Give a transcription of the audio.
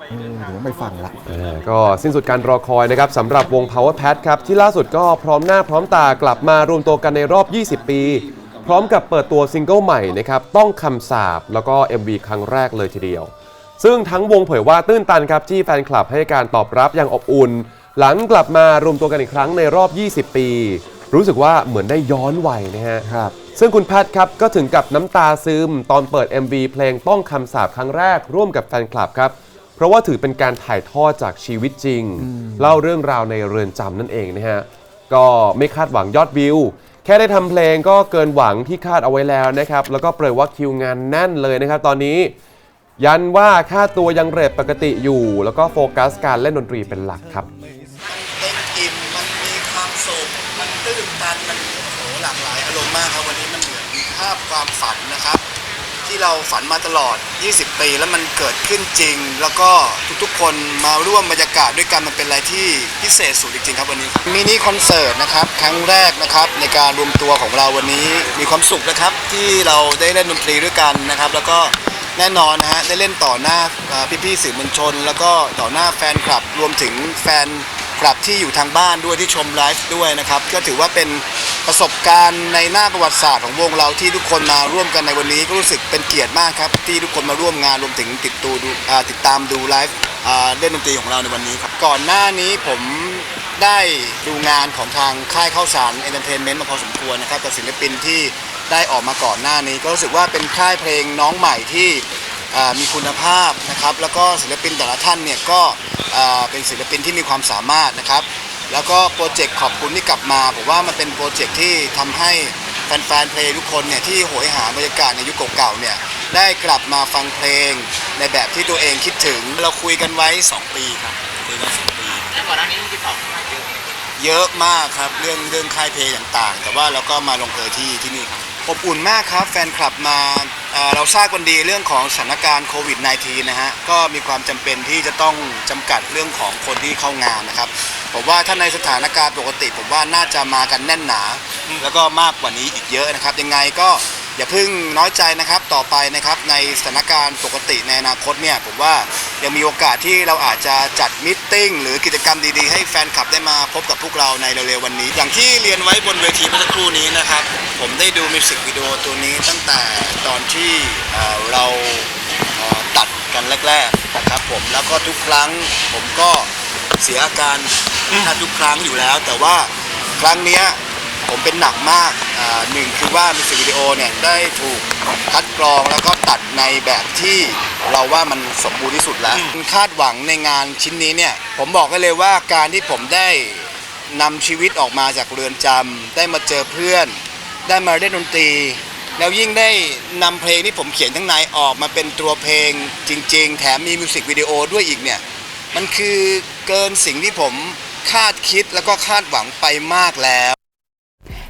เออเดี๋ยวไม่ฟังละ อ่าก็สิ้นสุดการรอคอยนะครับสำหรับวง Power Pad ครับ ที่ล่าสุดก็พร้อมหน้าพร้อมตากลับมารวมตัวกันในรอบ 20 ปี พร้อมกับเปิดตัวซิงเกิลใหม่นะครับ ต้องคำสาบแล้วก็ MV ครั้งแรกเลยทีเดียว ซึ่งทั้งวงเผยว่าตื้นตันครับที่แฟนคลับให้การตอบรับอย่างอบอุ่น หลังกลับมารวมตัวกันอีกครั้งในรอบ 20 ปี รู้สึกว่าเหมือนได้ย้อนวัยนะฮะ ครับ ซึ่งคุณแพทครับก็ถึงกับน้ำตาซึมตอนเปิด MV เพลงต้องคำสาปครั้งแรกร่วมกับแฟนคลับครับ เพราะว่าถือเป็นการถ่ายทอดจากชีวิตจริง เล่าเรื่องราวในเรือนจำนั่นเองนะฮะ ก็ไม่คาดหวังยอดวิว แค่ได้ทำเพลงก็เกินหวังที่คาดเอาไว้แล้วนะครับ แล้วก็เปรยว่าคิวงานแน่นเลยนะครับ ตอนนี้ ยันว่าค่าตัวยังเรทปกติอยู่ แล้วก็โฟกัสการเล่นดนตรีเป็นหลักครับ เต็มอิ่มมันมีความสุขมันตื้นตันมันโอ้โหหลากหลายอารมณ์มากครับวันนี้มันเหมือนภาพความฝันนะครับ ที่เราฝันมาตลอด 20 ปี แล้วมันเกิดขึ้นจริง แล้วก็ทุกๆ คนมาร่วมบรรยากาศด้วยกันมันเป็นอะไรที่พิเศษสุดจริงๆครับวันนี้มินิคอนเสิร์ตนะครับครั้งแรกนะครับในการรวมตัวของเราวันนี้มีความสุขนะครับที่เราได้เล่นดนตรีด้วยกันนะครับ แล้วก็แน่นอนนะฮะได้เล่นต่อหน้าอ่าพี่ๆสื่อมวลชน แล้วก็ต่อหน้าแฟนคลับรวมถึงแฟน คลับที่อยู่ทางบ้านด้วยที่ชมไลฟ์ด้วยนะครับ ก็ถือว่าเป็นประสบการณ์ในหน้าประวัติศาสตร์ของวงเราที่ทุกคนมาร่วมกันในวันนี้ก็รู้สึกเป็นเกียรติมากครับ ที่ทุกคนมาร่วมงานรวมถึงติดตูดูติดตามดูไลฟ์เล่นดนตรีของเราในวันนี้ครับก่อนหน้านี้ผมได้ดูงานของทางค่ายข้าวสารเอนเตอร์เทนเมนต์มาพอสมควรนะครับกับศิลปินที่ได้ออกมาก่อนหน้านี้ ก็รู้สึกว่าเป็นค่ายเพลงน้องใหม่ที่ มีคุณภาพนะครับ แล้วก็ศิลปินแต่ละท่านเนี่ยก็อ่าเป็นศิลปินที่มีความสามารถนะครับ แล้วก็โปรเจกต์ขอบคุณที่กลับมาผมว่ามันเป็นโปรเจกต์ที่ทำให้แฟนๆเพลงทุกคนเนี่ยที่โหยหาบรรยากาศในยุคเก่าๆเนี่ยได้กลับมาฟังเพลงในแบบที่ตัวเองคิดถึงเราคุยกันไว้ 2 ปีครับคุยกันสองปีแล้วก่อนหน้านี้ติดต่อเข้ามาเยอะเยอะมากครับเรื่องเรื่องค่ายเพลงต่างๆ แต่ว่าเราก็มาลงเอยที่ที่นี่ครับอบอุ่นมากครับแฟนคลับมา เราทราบกันดีเรื่องของสถานการณ์โควิด -19 นะฮะก็มีความจำเป็นที่จะต้องจำกัดเรื่องของคนที่เข้างานนะครับผมว่าถ้าในสถานการณ์ปกติ ผมว่าน่าจะมากันแน่นหนา แล้วก็มากกว่านี้อีกเยอะนะครับ ยังไงก็ อย่าเพิ่งน้อยใจนะครับต่อไปนะครับในสถานการณ์ปกติในอนาคตเนี่ยผมว่ายังมีโอกาสที่เราอาจจะจัดมิทติ้งหรือกิจกรรมดีๆ ให้แฟนคลับได้มาพบกับพวกเราในเร็วๆวันนี้ อย่างที่เรียนไว้บนเวทีเมื่อสักครู่นี้นะครับ ผมได้ดูมิวสิกวิดีโอตัวนี้ตั้งแต่ตอนที่เเราเตัดกันแรกๆนะครับผมแล้วก็ทุกครั้งผมก็เสียอาการทบทุกครั้งอยู่แล้ว แต่ว่าครั้งนี้ผมเป็นหนักมาก หนึ่งคือว่ามิวสิกวิดีโอเนี่ยได้ถูกคัดกรองแล้วก็ตัดในแบบที่เราว่ามันสมบูรณ์ที่สุดแล้ว คาดหวังในงานชิ้นนี้เนี่ย ผมบอกได้เลยว่าการที่ผมได้นำชีวิตออกมาจากเรือนจำได้มาเจอเพื่อน ได้มาเล่นดนตรี แล้วยิ่งได้นำเพลงที่ผมเขียนทั้างในออกมาเป็นตัวเพลงจริง ๆ แถมมีมิวสิกวิดีโอด้วยอีกเนี่ย มันคือเกินสิ่งที่ผมคาดคิดแล้วก็คาดหวังไปมากแล้ว